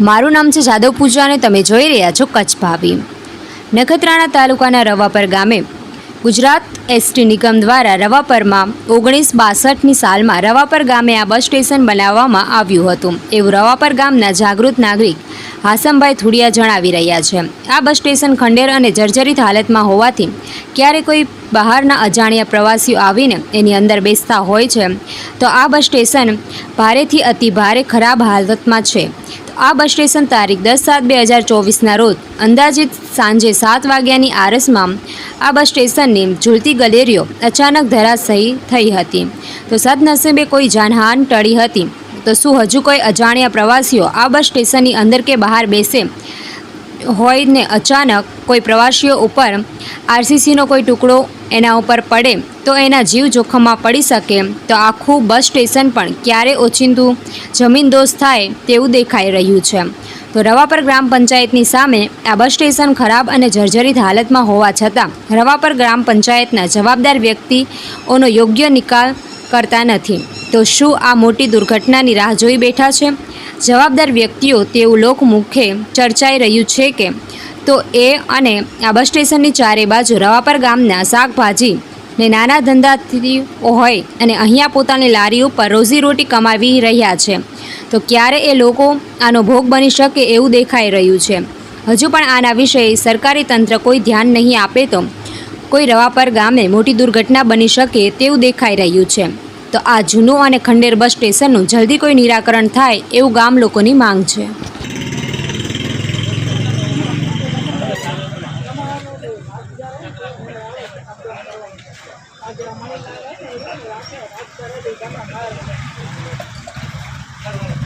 મારું નામ છે જાદવ પૂજા અને તમે જોઈ રહ્યા છો કચ્છ ભાભી. નખત્રાણા તાલુકાના રવાપર ગામે ગુજરાત એસટી નિગમ દ્વારા રવાપરમાં ઓગણીસ બાસઠની સાલમાં રવાપર ગામે આ બસ સ્ટેશન બનાવવામાં આવ્યું હતું. એવું રવાપર ગામના જાગૃત નાગરિક હાસમભાઈ થુડિયા જણાવી રહ્યા છે. આ બસ સ્ટેશન ખંડેર અને જર્જરિત હાલતમાં હોવાથી ક્યારે કોઈ બહારના અજાણ્યા પ્રવાસીઓ આવીને એની અંદર બેસતા હોય છે, તો આ બસ સ્ટેશન ભારેથી અતિ ભારે ખરાબ હાલતમાં છે. આ બસ સ્ટેશન તારીખ દસ સાત બે હજાર ચોવીસના રોજ, અંદાજિત સાંજે સાત વાગ્યાની આરસમાં આ બસ સ્ટેશનની ઝૂલતી ગલેરીઓ અચાનક ધરાશયી થઈ હતી. તો સદનસીબે કોઈ જાનહાન ટળી હતી. તો શું હજુ કોઈ અજાણ્યા પ્રવાસીઓ આ બસ સ્ટેશનની અંદર કે બહાર બેસે? હોય ને અચાનક કોઈ પ્રવાસીઓ ઉપર આરસીસીનો કોઈ ટુકડો એના ઉપર પડે તો એના જીવ જોખમમાં પડી શકે, તો આખું બસ સ્ટેશન પણ ક્યારે ઓચિંતું? જમીનદોસ્ત થાય તેવું દેખાઈ રહ્યું છે. તો રવાપર ગ્રામ પંચાયતની સામે આ બસ સ્ટેશન ખરાબ અને જર્જરિત હાલતમાં હોવા છતાં રવાપર ગ્રામ પંચાયતના જવાબદાર વ્યક્તિઓનો યોગ્ય નિકાલ કરતા નથી. તો શું આ મોટી દુર્ઘટનાની રાહ જોઈ બેઠા છે? જવાબદાર વ્યક્તિઓ તેવું લોકમુખે ચર્ચાઈ રહ્યું છે કે તો એ અને આ બસ સ્ટેશનની ચારે બાજુ રવાપર ગામના શાકભાજી ને નાના ધંધાથી હોય અને અહીંયા પોતાની લારી ઉપર રોજીરોટી કમાવી રહ્યા છે. તો ક્યારે એ લોકો આનો ભોગ બની શકે એવું દેખાઈ રહ્યું છે. હજુ પણ આના વિશે સરકારી તંત્ર કોઈ ધ્યાન નહીં આપે તો કોઈ રવાપર ગામે મોટી દુર્ઘટના બની શકે તેવું દેખાઈ રહ્યું છે. તો આ જૂનું અને ખંડેર બસ સ્ટેશનનું જલ્દી કોઈ નિરાકરણ થાય એવું ગામ લોકોની માંગ છે Gracias.